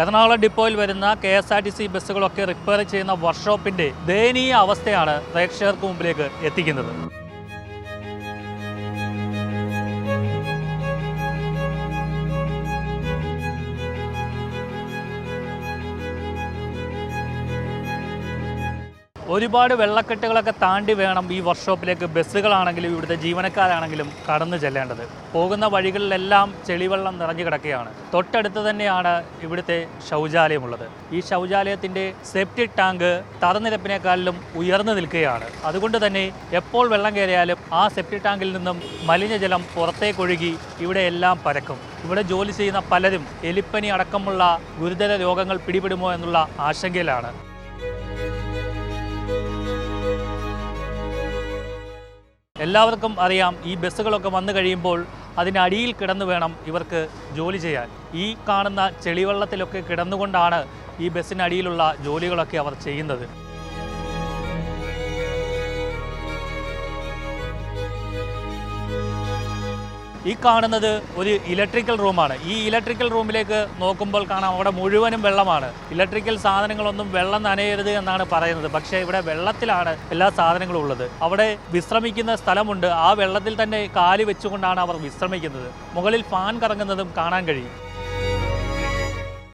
എറണാകുളം ഡിപ്പോയിൽ വരുന്ന K S R T C ബസ്സുകളൊക്കെ repair ചെയ്യുന്ന വർക്ക്ഷോപ്പിന്റെ ദയനീയ അവസ്ഥയാണ് പ്രേക്ഷകർക്ക് മുമ്പിലേക്ക് എത്തിക്കുന്നത്. ഒരുപാട് വെള്ളക്കെട്ടുകളൊക്കെ താണ്ടി വേണം ഈ വർക്ക്ഷോപ്പിലേക്ക് ബസ്സുകളാണെങ്കിലും ഇവിടുത്തെ ജീവനക്കാരാണെങ്കിലും കടന്നു ചെല്ലേണ്ടത്. പോകുന്ന വഴികളിലെല്ലാം ചെളിവെള്ളം നിറഞ്ഞു കിടക്കുകയാണ്. തൊട്ടടുത്ത് തന്നെയാണ് ഇവിടുത്തെ ശൗചാലയമുള്ളത്. ഈ ശൗചാലയത്തിന്റെ സെപ്റ്റി ടാങ്ക് തറനിരപ്പിനേക്കാളിലും ഉയർന്നു നിൽക്കുകയാണ്. അതുകൊണ്ട് തന്നെ എപ്പോൾ വെള്ളം കയറിയാലും ആ സെപ്റ്റി ടാങ്കിൽ നിന്നും മലിനജലം പുറത്തേക്കൊഴുകി ഇവിടെ എല്ലാം പരക്കും. ഇവിടെ ജോലി ചെയ്യുന്ന പലരും എലിപ്പനി അടക്കമുള്ള ഗുരുതര രോഗങ്ങൾ പിടിപെടുമോ എന്നുള്ള ആശങ്കയിലാണ്. എല്ലാവർക്കും അറിയാം ഈ ബസ്സുകളൊക്കെ വന്നു കഴിയുമ്പോൾ അതിനടിയിൽ കിടന്നു വേണം ഇവർക്ക് ജോലി ചെയ്യാൻ. ഈ കാണുന്ന ചെളിവെള്ളത്തിലൊക്കെ കിടന്നുകൊണ്ടാണ് ഈ ബസ്സിനടിയിലുള്ള ജോലികളൊക്കെ അവർ ചെയ്യുന്നത്. ഈ കാണുന്നത് ഒരു ഇലക്ട്രിക്കൽ റൂമാണ്. ഈ ഇലക്ട്രിക്കൽ റൂമിലേക്ക് നോക്കുമ്പോൾ കാണാം അവിടെ മുഴുവനും വെള്ളമാണ്. ഇലക്ട്രിക്കൽ സാധനങ്ങളൊന്നും വെള്ളം നനയരുത് എന്നാണ് പറയുന്നത്. പക്ഷേ ഇവിടെ വെള്ളത്തിലാണ് എല്ലാ സാധനങ്ങളും ഉള്ളത്. അവിടെ വിശ്രമിക്കുന്ന സ്ഥലമുണ്ട്. ആ വെള്ളത്തിൽ തന്നെ കാൽ വെച്ചുകൊണ്ടാണ് അവർ വിശ്രമിക്കുന്നത്. മുകളിൽ ഫാൻ കറങ്ങുന്നതും കാണാൻ കഴിയും.